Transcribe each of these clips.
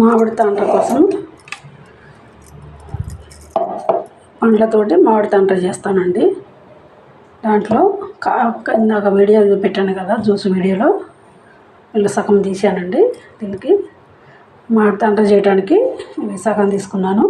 మామిడి తాండ్ర కోసం పండ్లతోటి మామిడి తాండ్ర చేస్తానండి. దాంట్లో కా ఇందాక వీడియో పెట్టాను కదా జ్యూస్ వీడియోలో. ఇలా సగం తీసానండి. దీనికి మామిడి తాండ్ర చేయడానికి ఇవి సగం తీసుకున్నాను.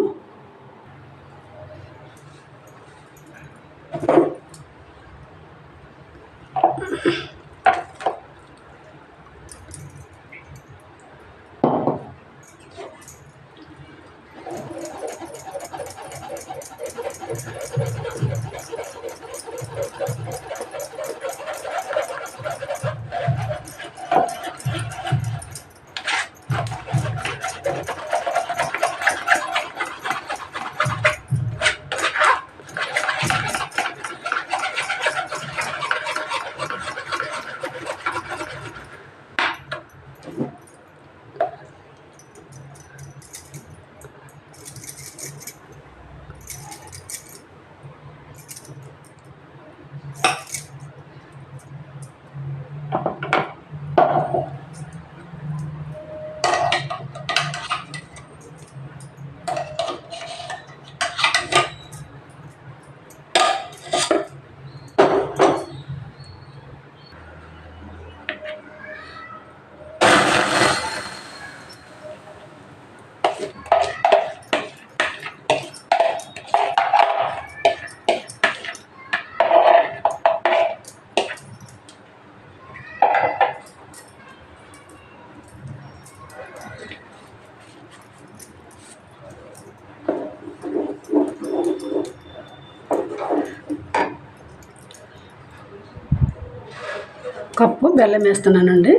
కప్పు బెల్లం వేస్తున్నానండి.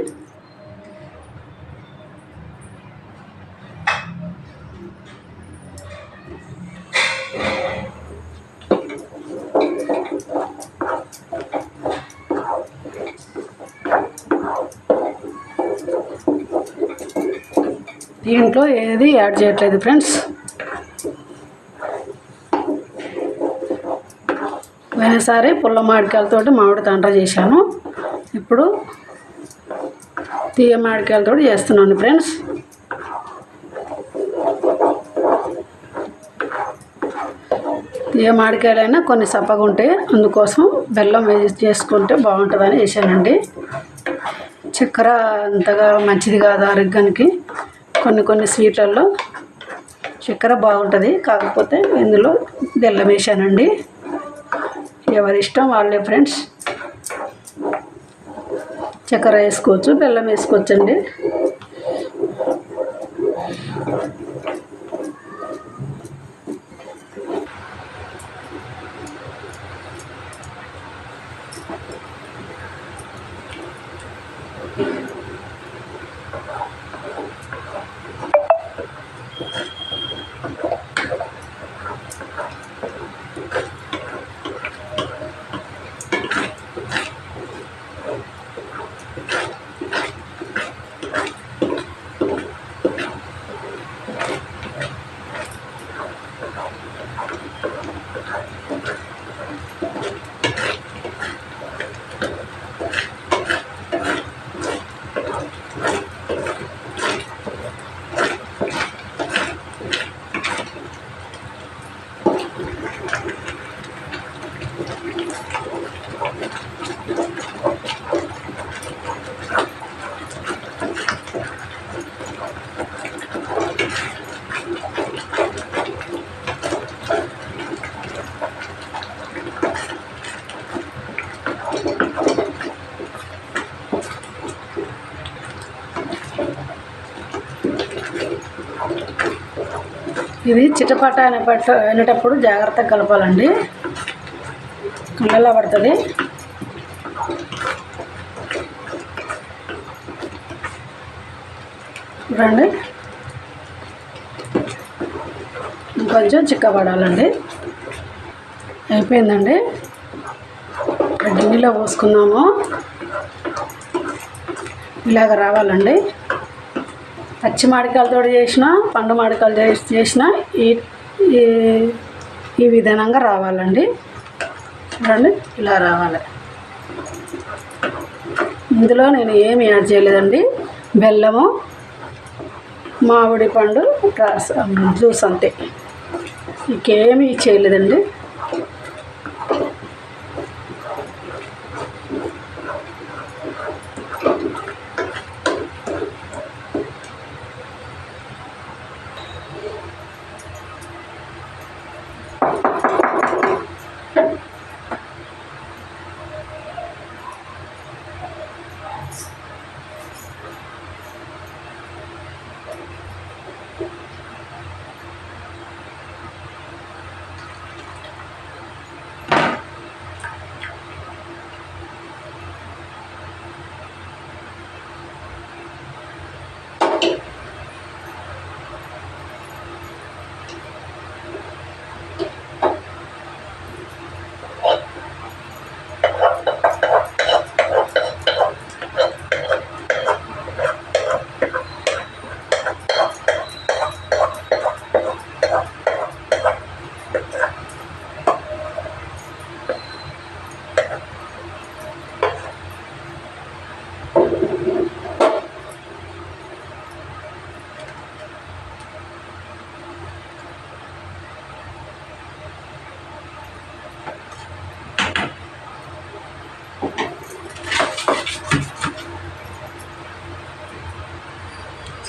దీంట్లో ఏది యాడ్ చేయట్లేదు ఫ్రెండ్స్. పోయినసారి పుల్ల మామిడికాయలతో మామిడి తండ్ర చేశాను. ఇప్పుడు తీయ మామిడికాయలతో చేస్తున్నాను ఫ్రెండ్స్. తీయ మామిడికాయలైనా కొన్ని సప్పగా ఉంటాయి. అందుకోసం బెల్లం వేసి చేసుకుంటే బాగుంటుందని వేసానండి చక్కెర అంతగా మంచిది కాదు ఆరోగ్యానికి. కొన్ని కొన్ని స్వీట్లలో చక్కెర బాగుంటుంది. కాకపోతే ఇందులో బెల్లం వేసానండి ఎవరి ఇష్టం వాళ్ళే ఫ్రెండ్స్. చక్కెర వేసుకోవచ్చు బెల్లం వేసుకోవచ్చండి. ఇది చిటపట అనేపట్ట అనేటప్పుడు జాగ్రత్తగా కలపాలండి. కళ్ళల్లో పడుతుంది. చూడండి. ఇంకొంచెం చిక్కబడాలండి. అయిపోయిందండి. గిన్నెలో పోసుకుందాము. ఇలాగ రావాలండి. పచ్చి మామిడికాయలతో చేసిన పండు మామిడికాయలు చేసి చేసిన ఈ ఈ- విధానంగా రావాలండి. చూడండి ఇలా రావాలి. ఇందులో నేను ఏమి యాడ్ చేయలేదండి. బెల్లము మామిడి పండు జ్యూస్ అంతే. ఇంకేమీ చేయలేదండి.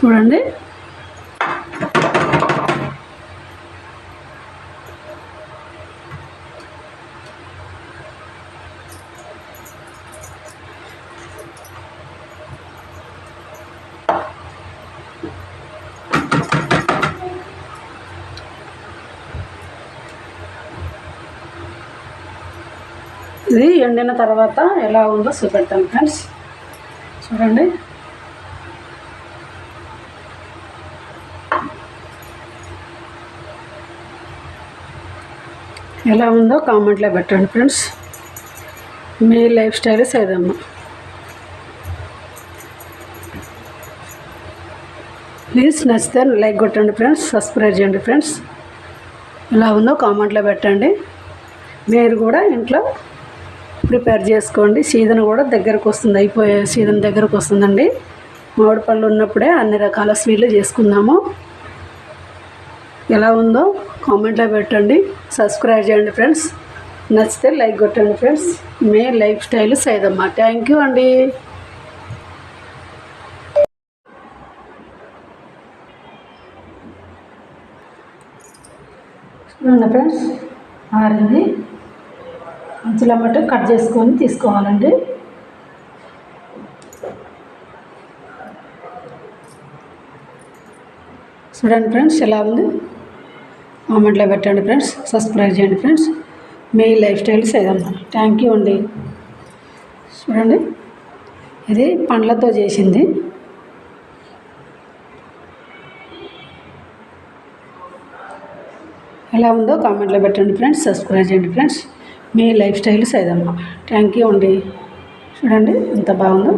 చూడండి. ఇది ఎండిన తర్వాత ఎలా ఉందో చూపెడతాను ఫ్రెండ్స్. చూడండి. ఎలా ఉందో కామెంట్లో పెట్టండి ఫ్రెండ్స్ మీ లైఫ్ స్టైల్ సేదమ్మ ప్లీజ్ నచ్చితే లైక్ కొట్టండి ఫ్రెండ్స్ సబ్స్క్రైబ్ చేయండి ఫ్రెండ్స్ ఎలా ఉందో కామెంట్లో పెట్టండి. మీరు కూడా ఇంట్లో ప్రిపేర్ చేసుకోండి. సీజన్ కూడా దగ్గరకు వస్తుంది అయిపోయే సీజన్ దగ్గరకు వస్తుందండి. మామిడి పళ్ళు ఉన్నప్పుడే అన్ని రకాల స్వీట్లు చేసుకుందాము. ఎలా ఉందో కామెంట్లో పెట్టండి. సబ్స్క్రైబ్ చేయండి ఫ్రెండ్స్. నచ్చితే లైక్ కొట్టండి friends. May life style Saidamma. Thank you అండి. చూడండి ఫ్రెండ్స్ ఆరింది. అంచుల మటు కట్ చేసుకొని తీసుకోవాలండి. చూడండి ఫ్రెండ్స్ ఎలా ఉంది? కామెంట్లో పెట్టండి ఫ్రెండ్స్. సబ్స్క్రైబ్ చేయండి ఫ్రెండ్స్. మీ లైఫ్ స్టైల్స్ ఏదన్నా థ్యాంక్ యూ అండి. చూడండి. ఇది పండ్లతో చేసింది. ఎలా ఉందో కామెంట్లో పెట్టండి ఫ్రెండ్స్. సబ్స్క్రైబ్ చేయండి ఫ్రెండ్స్. మీ లైఫ్ స్టైల్స్ ఏదమ్మా థ్యాంక్ యూ అండి. చూడండి ఎంత బాగుందో.